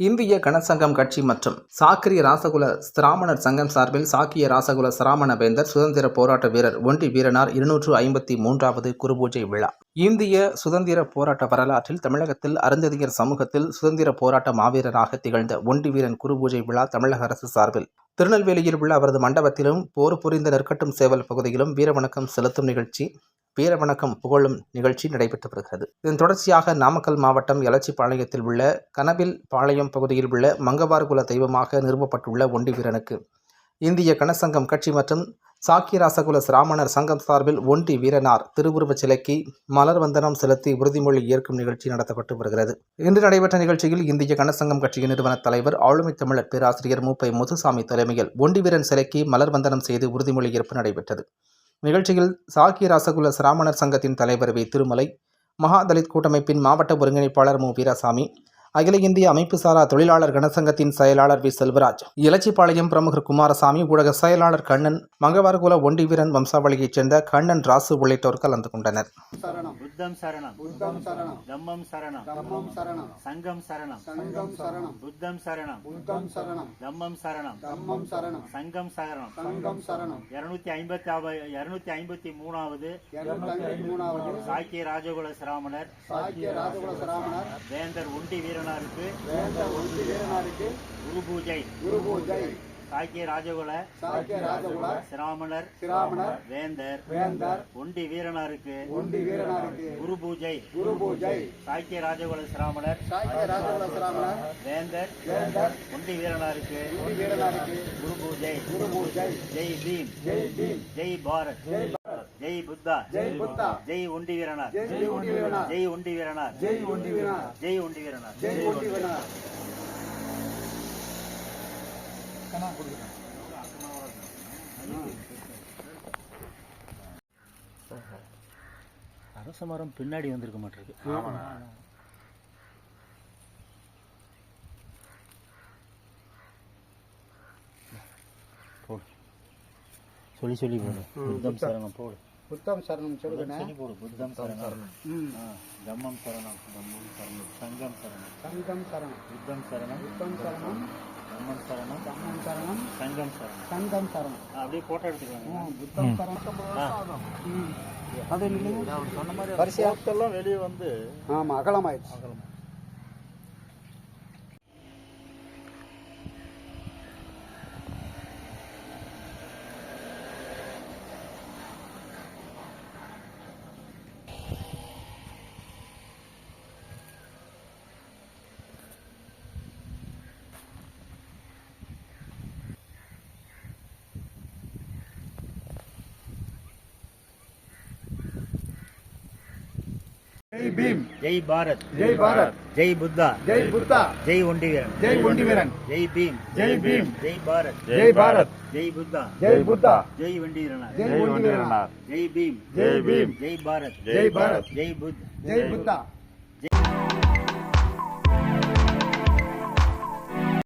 இந்திய கணசங்கம் கட்சி மற்றும் சாக்கிரிய ராசகுல சிராமணர் சங்கம் சார்பில் சாக்கிய ராசகுல சிராமண வேந்தர் சுதந்திர போராட்ட வீரர் ஒண்டி வீரனார் இருநூற்று ஐம்பத்தி மூன்றாவது குருபூஜை விழா. இந்திய சுதந்திர போராட்ட வரலாற்றில் தமிழகத்தில் அருந்ததியர் சமூகத்தில் சுதந்திர போராட்ட மாவீரராக திகழ்ந்த ஒண்டி வீரன் குருபூஜை விழா தமிழக அரசு சார்பில். திருநெல்வேலியில் உள்ள அவரது மண்டபத்திலும் போர் புரிந்த நெற்கட்டும் சேவல் பகுதியிலும் வீரவணக்கம் செலுத்தும் நிகழ்ச்சி வீரவணக்கம் புகழும் நிகழ்ச்சி நடைபெற்று வருகிறது. இதன் தொடர்ச்சியாக நாமக்கல் மாவட்டம் எலச்சிப்பாளையத்தில் உள்ள கனவில் பாளையம் பகுதியில் உள்ள மங்கவார்குல தெய்வமாக நிறுவப்பட்டுள்ள ஒண்டி வீரனுக்கு இந்திய கணசங்கம் கட்சி மற்றும் சாக்கியராசகுல சிராமணர் சங்கம் சார்பில் ஒண்டி வீரனார் திருவுருவச் சிலைக்கு மலர் வந்தனம் செலுத்தி உறுதிமொழி ஏற்கும் நிகழ்ச்சி நடத்தப்பட்டு வருகிறது. இன்று நடைபெற்ற நிகழ்ச்சியில் இந்திய கனசங்கம் கட்சியின் நிறுவன தலைவர் ஆளுமை தமிழர் பேராசிரியர் மூப்பை முத்துசாமி தலைமையில் ஒண்டி வீரன் சிலைக்கு மலர் வந்தனம் செய்து உறுதிமொழி ஏற்பு நடைபெற்றது. நிகழ்ச்சியில் சாக்கிய ராசகுல சிராமணர் சங்கத்தின் தலைவர் வி. திருமலை மகாதலித் கூட்டமைப்பின் மாவட்ட ஒருங்கிணைப்பாளர் மு. வீராசாமி அகில இந்திய அமைப்பு சாரா தொழிலாளர் கனசங்கத்தின் செயலாளர் வி. செல்வராஜ் இலச்சிபாளையம் பிரமுகர் குமாரசாமி ஊடக செயலாளர் கண்ணன் மங்கவார்குல ஒண்டி வீரன் வம்சாவளியைச் சேர்ந்த கண்ணன் ராசு உள்ளிட்டோர் கலந்து கொண்டனர். சரணம். புத்தம் சரணம். புத்தம் சரணம். தம்மம் சரணம். தம்மம் சரணம். சங்கம் சரணம். சங்கம் சரணம். புத்தம் சரணம். புத்தம் சரணம். தம்மம் சரணம். தம்மம் சரணம். சங்கம் சரணம். சங்கம் சரணம். இருநூத்தி ஐம்பத்தி இருநூத்தி ஐம்பத்தி மூணாவது. இருநூத்தி ஐம்பத்தி மூணாவது. சாக்கிய ராஜகுல சிராமணர். சாக்கிய ராஜகுல சிராமணர். வேந்தர் உண்டி வீரனாருக்கு. வேந்த ஒன்று வீரனாருக்கு. குரு பூஜை. குரு பூஜை. சாக்கிய ராஜகுல. சாக்கிய ராஜகுல. சிராமணர். சிராமணர். வேந்தர். வேந்தர். உண்டி வீரனாருக்கு. ஒண்டி வீரனாருக்கு. குரு பூஜை. குரு பூஜை. சாக்கிய ராஜகுல சிராமணர். சாக்கிய ராஜகுல சிராமணர். வேந்தர். வேந்தர். உண்டி வீரனாருக்கு. ஒண்டி வீரனாருக்கு. குரு பூஜை. குரு பூஜை. ஜெய் பீம். ஜெய் பீம். ஜெய் பாரத். ஜெய் புத்தா. ஜெய் புத்தா. ஜெய் உண்டி வீரனார். ஜெய் ஒண்டி வீரனார். ஜெய் உண்டி வீரனார். ஜெய் ஒண்டி வீரனார். ஜெய் உண்டி வீரனார். ஜெய் ஒண்டி வீரனார். அரச மரம் பின்னாடி வந்திருக்க மாட்டிருக்கு சொல்லி சொல்லி போடு. சரணம் போடு. புத்தம் சரணம் சொல்லுங்க சொல்லி போடு புத்தம் சரணம். தம்மம் சரணம் தம்மம் சரணம் சங்கம் சரணம். சங்கம் சரணம். புத்தம் சரணம் புத்தம் சரணம். தம்மம் சரணம் தம்மம் சரணம். சங்கம் சரணம். சங்கம் சரணம். அப்படியே போட்டோ எடுத்துக்கோங்க. புத்தம் சரணம். ம். அது இல்லைங்க சொன்ன மாதிரி வரிசையா? எல்லாம் வெளியே வந்து ஆமா அகலமாயிடுச்சு. ஜெய் பீம் ஜெய் பாரத் ஜெய் பாரத் ஜெய் புத்தா ஜெய் புத்தா ஜெய் ஒண்டி வீரன் ஜெய் ஒண்டி வீரன் ஜெய் பீம் ஜெய் பீம் ஜெய் பாரத் ஜெய் பாரத் ஜெய் புத்தா ஜெய் புத்தா ஜெய் வண்டி வீரனார் ஜெய் ஒண்டி வீரனார் ஜெய் பீம் ஜெய் பீம் ஜெய் பாரத் ஜெய் பாரத் ஜெய் புத் ஜெய் புத்தா